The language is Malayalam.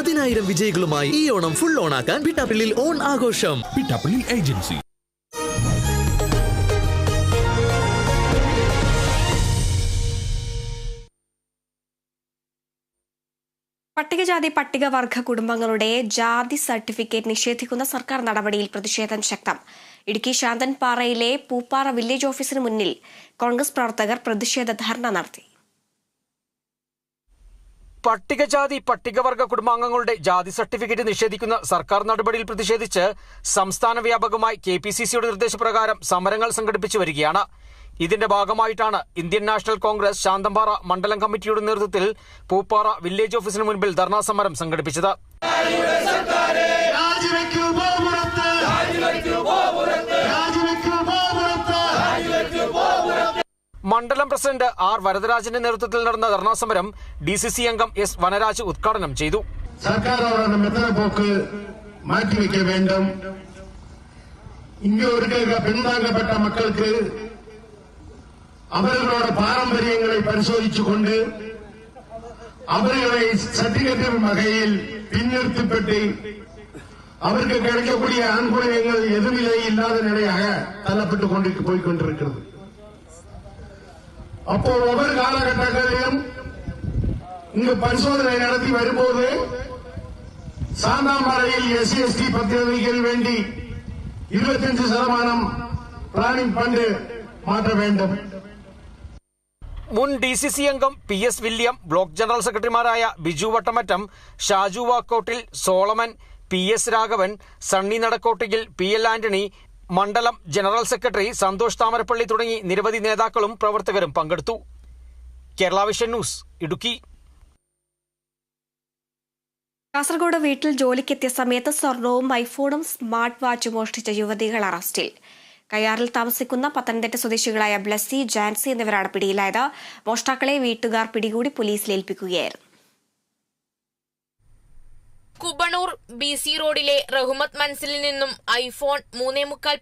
പതിനായിരം വിജയികളുമായി ഈ ഓണം ഫുൾ ഓൺ ആക്കാൻ പിട്ടാപ്പിള്ളിൽ ഓൺ ആഘോഷം. പിട്ടാപ്പിള്ളി ഏജൻസി. പട്ടികജാതി പട്ടികവർഗ കുടുംബങ്ങളുടെ ജാതി സർട്ടിഫിക്കറ്റ് നിഷേധിക്കുന്ന സർക്കാർ നടപടിയിൽ പ്രതിഷേധം ശക്തം. ഇടുക്കി ശാന്തൻപാറയിലെ പൂപ്പാറ വില്ലേജ് ഓഫീസിന് മുന്നിൽ കോൺഗ്രസ് പ്രവർത്തകർ പ്രതിഷേധ ധർണ നടത്തി. പട്ടികജാതി പട്ടികവർഗ കുടുംബാംഗങ്ങളുടെ ജാതി സർട്ടിഫിക്കറ്റ് നിഷേധിക്കുന്ന സർക്കാർ നടപടിയിൽ പ്രതിഷേധിച്ച് സംസ്ഥാന വ്യാപകമായി കെ പി സി സിയുടെ നിർദ്ദേശപ്രകാരം സമരങ്ങൾ സംഘടിപ്പിച്ചു വരികയാണ്. ഇതിന്റെ ഭാഗമായിട്ടാണ് ഇന്ത്യൻ നാഷണൽ കോൺഗ്രസ് ശാന്തമ്പാറ മണ്ഡലം കമ്മിറ്റിയുടെ നേതൃത്വത്തിൽ പൂപ്പാറ വില്ലേജ് ഓഫീസിന് മുൻപിൽ ധർണാ സമരം സംഘടിപ്പിച്ചത്. മണ്ഡലം പ്രസിഡന്റ് ആർ വരദരാജന്റെ നേതൃത്വത്തിൽ നടന്ന ധർണാ സമരം ഡി സി സി അംഗം എസ് വനരാജ് ഉദ്ഘാടനം ചെയ്തു. സർക്കാർ പോക്ക് മാറ്റിവെക്ക വേണ്ടും? ഇങ്ങനെ ഒരുക്കുക പിന്താങ്ങപ്പെട്ട മക്കൾക്ക് അവരുടെ പാരമ്പര്യങ്ങളെ പരിശോധിച്ചുകൊണ്ട് അവരുടെ சட்டகத்தின் வகையில் பின்னிறுத்தப்பட்டு அவருக்கு கிடைக்கக்கூடிய ஆண்குறையங்கள் எதுவிலே இல்லாத நிலையாக தள்ளப்பட்டு கொண்டு போய்கொண்டிருக்கிறது அப்போ ஒவ்வொரு காலகட்டங்களிலும் இங்கு பரிசோதனை நடத்தி வரும்போது சாந்தாமரையில் எஸ்சி எஸ்டி பத்திரிகைகள் வேண்டி இருபத்தஞ்சு சதமானம் பிளானிங் ஃபண்ட் மாற்ற வேண்டும் മുൻ ഡി സി സി അംഗം P S William block general സെക്രട്ടറിമാരായ Biju Vattamattam Shaju Vakkottil Solomon P S Raghavan Sunny Nadakkottiyil P L Antony മണ്ഡലം ജനറൽ സെക്രട്ടറി സന്തോഷ് താമരപ്പള്ളി തുടങ്ങി നിരവധി നേതാക്കളും പ്രവർത്തകരും പങ്കെടുത്തു. Kerala vision news Idukki. Kasaragod വീട്ടിൽ ജോലിക്കെത്തിയ സമയത്ത് സ്വർണവും ഐഫോണും സ്മാർട്ട് വാച്ചും മോഷ്ടിച്ച യുവതികൾ അറസ്റ്റിൽ. കയ്യാറിൽ താമസിക്കുന്ന പത്തനംതിട്ട സ്വദേശികളായ ബ്ലസ്സി ജാൻസി എന്നിവരാണ് പിടിയിലായത്. മോഷ്ടാക്കളെ വീട്ടുകാർ പിടികൂടി പോലീസിൽ ഏൽപ്പിക്കുകയായിരുന്നു. കുബണൂർ ബി സി റോഡിലെ റഹുമത്ത് മൻസിലിൽ നിന്നും ഐഫോൺ മൂന്നേ മുക്കാൽ